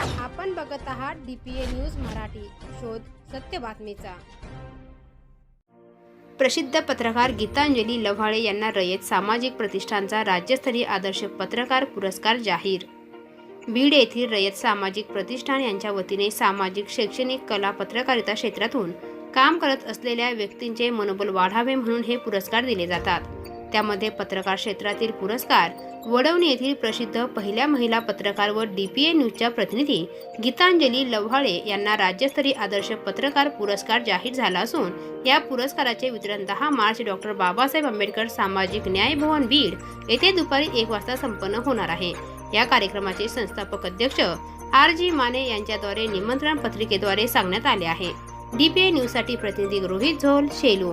आपण बघत आहात डीपीए न्यूज मराठी. शोध सत्य बातमीचा. प्रसिद्ध पत्रकार गीतांजली लव्हाळे यांना रयत सामाजिक प्रतिष्ठानचा राज्यस्तरीय आदर्श पत्रकार पुरस्कार जाहीर. बीड येथील रयत सामाजिक प्रतिष्ठान यांच्या वतीने सामाजिक शैक्षणिक कला पत्रकारिता क्षेत्रातून काम करत असलेल्या व्यक्तींचे मनोबल वाढावे म्हणून हे पुरस्कार दिले जातात. त्यामध्ये पत्रकार क्षेत्रातील पुरस्कार वडवणी येथील प्रसिद्ध पहिल्या महिला पत्रकार व डीपीए न्यूजच्या प्रतिनिधी गीतांजली लव्हाळे यांना राज्यस्तरीय आदर्श पत्रकार पुरस्कार जाहीर झाला असून या पुरस्काराचे वितरण दहा मार्च डॉक्टर बाबासाहेब आंबेडकर सामाजिक न्याय भवन बीड येथे दुपारी एक वाजता संपन्न होणार आहे. या कार्यक्रमाचे संस्थापक अध्यक्ष आर जी माने यांच्याद्वारे निमंत्रण पत्रिकेद्वारे सांगण्यात आले आहे. डीपीए न्यूजसाठी प्रतिनिधी रोहित झोल शेलू